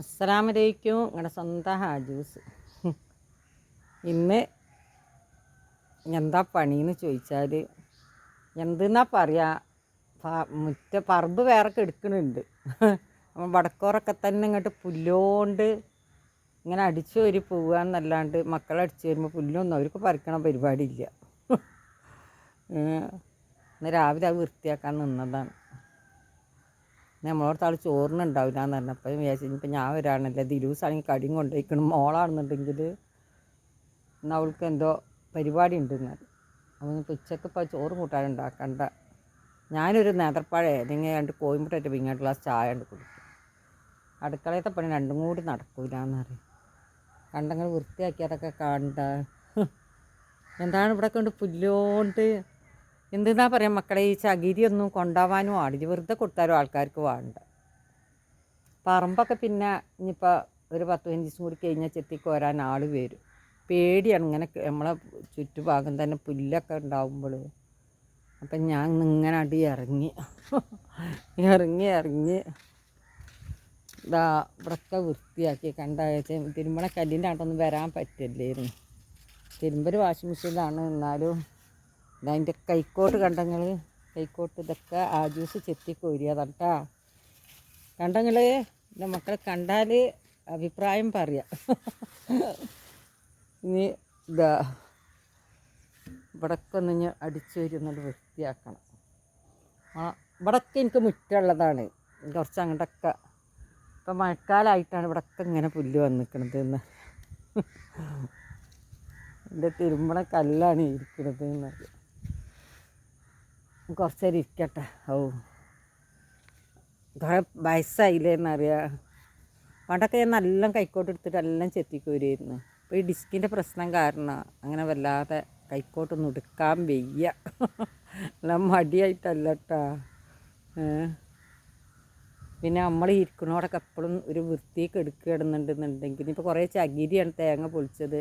അസ്സലാമലൈക്കും. നിങ്ങളുടെ സ്വന്തം ഹാജൂസ്. ഇന്ന് എന്താ പണിയെന്ന് ചോദിച്ചാൽ എന്തെന്നാ പറയുക മുറ്റ പറമ്പ് വേറെ കെടുക്കണുണ്ട് അപ്പം വടക്കോറൊക്കെ തന്നെ ഇങ്ങോട്ട് പുല്ലോണ്ട് ഇങ്ങനെ അടിച്ചു വരി പോവുകയെന്നല്ലാണ്ട് മക്കളെ അടിച്ചു വരുമ്പോൾ പുല്ലൊന്നും അവർക്ക് പറിക്കണ പരിപാടിയില്ല. ഇന്ന് രാവിലെ അത് വൃത്തിയാക്കാൻ നിന്നതാണ്. നമ്മളോടത്ത് ആൾ ചോറിനുണ്ടാവില്ല എന്ന് പറഞ്ഞപ്പോൾ വിചാരിച്ചു ഇപ്പം ഞാൻ വരാണല്ലോ. ദിലൂസാണെങ്കിൽ കടിയും കൊണ്ടുപോയിക്കണം മോളാണെന്നുണ്ടെങ്കിൽ എന്നാൽ അവൾക്ക് എന്തോ പരിപാടി ഉണ്ടെന്ന് അപ്പം ഇപ്പോൾ ഉച്ചയ്ക്ക് ഇപ്പോൾ ചോറ് കൂട്ടാനുണ്ടാക്കണ്ട ഞാനൊരു നേന്ത്രപ്പഴം അല്ലെങ്കിൽ രണ്ട് കോയമ്പട്ടേറ്റ് പിങ്ങാട്ട് ഗ്ലാസ് ചായ ഉണ്ട് കുടിക്കും. അടുക്കളയത്തെ പണി രണ്ടും കൂടി നടക്കൂല എന്നറിയാം കണ്ടങ്ങൾ വൃത്തിയാക്കിയതൊക്കെ കണ്ട. എന്താണ് ഇവിടെ കൊണ്ട് പുല്ലോണ്ട് എന്തെന്നാ പറയാം മക്കളെ ഈ ചകിരിയൊന്നും കൊണ്ടുപോകാനും ആടില്ല വെറുതെ കൊടുത്താലും ആൾക്കാർക്ക് വേണ്ട. പറമ്പൊക്കെ പിന്നെ ഇനിയിപ്പോൾ ഒരു പത്ത് പതിനഞ്ച് ദിവസം കൂടി കഴിഞ്ഞാൽ ചെത്തിക്കോരാൻ ആൾ വരും. പേടിയാണ് ഇങ്ങനെ നമ്മളെ ചുറ്റുഭാഗം തന്നെ പുല്ലൊക്കെ ഉണ്ടാവുമ്പോൾ അപ്പം ഞാൻ ഇങ്ങനെ അടി ഇറങ്ങി ഇറങ്ങി ഇറങ്ങി. ഇതാ ഇവിടൊക്കെ വൃത്തിയാക്കി. കണ്ട തിരുമ്പണ കല്ലിന്റെ ആട്ടൊന്നും വരാൻ പറ്റില്ലായിരുന്നു. തിരുമ്പൽ വാഷിംഗ് മെഷീനിലാണ് എന്നാലും അതിന്റെ കൈക്കോട്ട് കണ്ടങ്ങൾ കൈക്കോട്ട് ഇതൊക്കെ ആ ജ്യൂസ് ചെത്തി കോരിയതാണ് കേട്ടോ കണ്ടങ്ങൾ എന്റെ മക്കളെ കണ്ടാൽ അഭിപ്രായം പറയാം. ഇനി ഇതാ ഇവിടൊക്കെ ഒന്ന് ഞാൻ അടിച്ചു വരുന്നത് വൃത്തിയാക്കണം. ഇവിടൊക്കെ എനിക്ക് മുറ്റുള്ളതാണ് കുറച്ച് അങ്ങോട്ടൊക്കെ ഇപ്പം മഴക്കാലമായിട്ടാണ് ഇവിടൊക്കെ ഇങ്ങനെ പുല്ല് വന്നിക്കണത് എന്ന്. എന്റെ തിരുമ്പണ കല്ലാണ് ഇരിക്കണത് എന്നറിയാം കുറച്ച് നേരം ഇരിക്കട്ടെ. ഓ കുറേ വയസ്സായില്ലേ എന്നറിയാം പണ്ടൊക്കെ ഞാൻ നല്ല കൈക്കോട്ട് എടുത്തിട്ട് എല്ലാം ചെത്തിക്കോരിയായിരുന്നു അപ്പോൾ ഈ ഡിസ്കിന്റെ പ്രശ്നം കാരണം അങ്ങനെ വല്ലാതെ കൈക്കോട്ടൊന്നും എടുക്കാൻ വയ്യ. എല്ലാം മടിയായിട്ടല്ല കേട്ടോ പിന്നെ നമ്മൾ ഇരിക്കണോടൊക്കെ എപ്പോഴും ഒരു വൃത്തിയൊക്കെ എടുക്കിടുന്നുണ്ടെന്നുണ്ടെങ്കിൽ ഇപ്പോൾ കുറേ ചകിരിയാണ് തേങ്ങ പൊളിച്ചത്.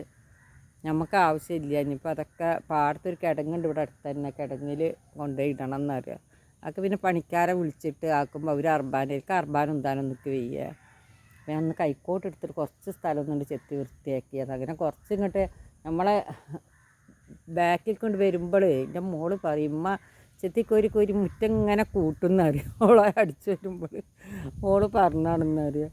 നമുക്ക് ആവശ്യമില്ല. ഇനിയിപ്പോൾ അതൊക്കെ പാടത്തൊരു കിടങ്ങുണ്ട് ഇവിടെ അടുത്ത് തന്നെ. കിടങ്ങിൽ കൊണ്ടുപോയി ഇടണം എന്നറിയാം അതൊക്കെ പിന്നെ പണിക്കാരെ വിളിച്ചിട്ട് ആക്കുമ്പോൾ അവർ അർബാനേക്ക് അർബാനും എന്താനൊന്നും നിൽക്ക് വയ്യ. പിന്നെ ഒന്ന് കൈക്കോട്ട് എടുത്തിട്ട് കുറച്ച് സ്ഥലം ഒന്നുകൊണ്ട് ചെത്തി വൃത്തിയാക്കിയത് അങ്ങനെ കുറച്ച് ഇങ്ങോട്ട് നമ്മളെ ബാക്കിൽ കൊണ്ട് വരുമ്പോൾ എന്റെ മോൾ പറയും ഉമ്മ ചെത്തി കോരി കോരി മുറ്റം ഇങ്ങനെ കൂട്ടുന്നറിയാം. ഓളെ അടിച്ചു വരുമ്പോൾ ഓൾ പറഞ്ഞാണെന്നറിയാം.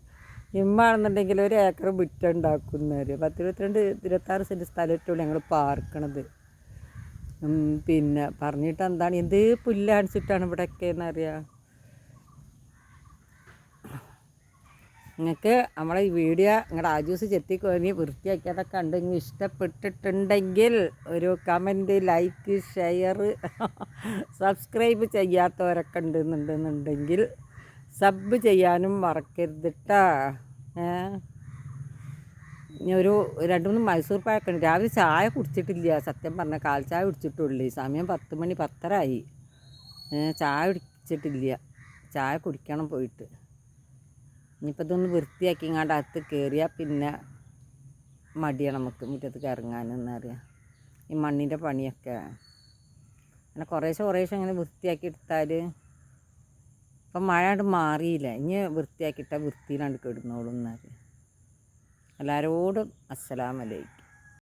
ഇമ്മാണെന്നുണ്ടെങ്കിൽ ഒരു ഏക്കർ മുറ്റം ഉണ്ടാക്കുന്നറിയാം പത്ത് ഇരുപത്തിരണ്ട് ഇരുപത്താറ് സെന്റ് സ്ഥലത്തുള്ളൂ ഞങ്ങൾ പാർക്കണത്. പിന്നെ പറഞ്ഞിട്ട് എന്താണ്? എന്ത് പുല്ലാണിച്ചിട്ടാണ് ഇവിടെയൊക്കെ എന്നറിയാം നിങ്ങൾക്ക് നമ്മളെ ഈ വീഡിയോ നിങ്ങളുടെ ആജൂസ് ചെത്തിക്കോനി വൃത്തിയാക്കിയതൊക്കെ ഉണ്ടെങ്കിൽ ഇഷ്ടപ്പെട്ടിട്ടുണ്ടെങ്കിൽ ഒരു കമന്റ് ലൈക്ക് ഷെയർ സബ്സ്ക്രൈബ് ചെയ്യാത്തവരൊക്കെ ഉണ്ടെന്നുണ്ടെന്നുണ്ടെങ്കിൽ സബ് ചെയ്യാനും മറക്കരുത് കേട്ടാ ഇനി ഒരു രണ്ട് മൂന്ന് മൈസൂർ പായക്കണ്ട് രാവിലെ ചായ കുടിച്ചിട്ടില്ല. സത്യം പറഞ്ഞാൽ കാൽ ചായ കുടിച്ചിട്ടുള്ളൂ. സമയം പത്ത് മണി പത്തരായി. ചായ കുടിച്ചിട്ടില്ല. ചായ കുടിക്കണം പോയിട്ട്. ഇനിയിപ്പോൾ ഇതൊന്ന് വൃത്തിയാക്കി ഇങ്ങാണ്ട് അകത്ത് കയറിയാൽ പിന്നെ മടിയാണ് നമുക്ക് മുറ്റത്ത് ഇറങ്ങാനെന്നറിയാം ഈ മണ്ണിന്റെ പണിയൊക്കെ. അങ്ങനെ കുറേശ്ശെ കുറേശ്ശെ അങ്ങനെ വൃത്തിയാക്കി എടുത്താൽ ഇപ്പം മഴ അങ്ങോട്ട് മാറിയില്ല. ഇനി വൃത്തിയാക്കിയിട്ടാൽ വൃത്തിയിലാണ്ട് കിടന്നോളും എന്നാൽ എല്ലാവരോടും അസ്സലാമലൈക്കും.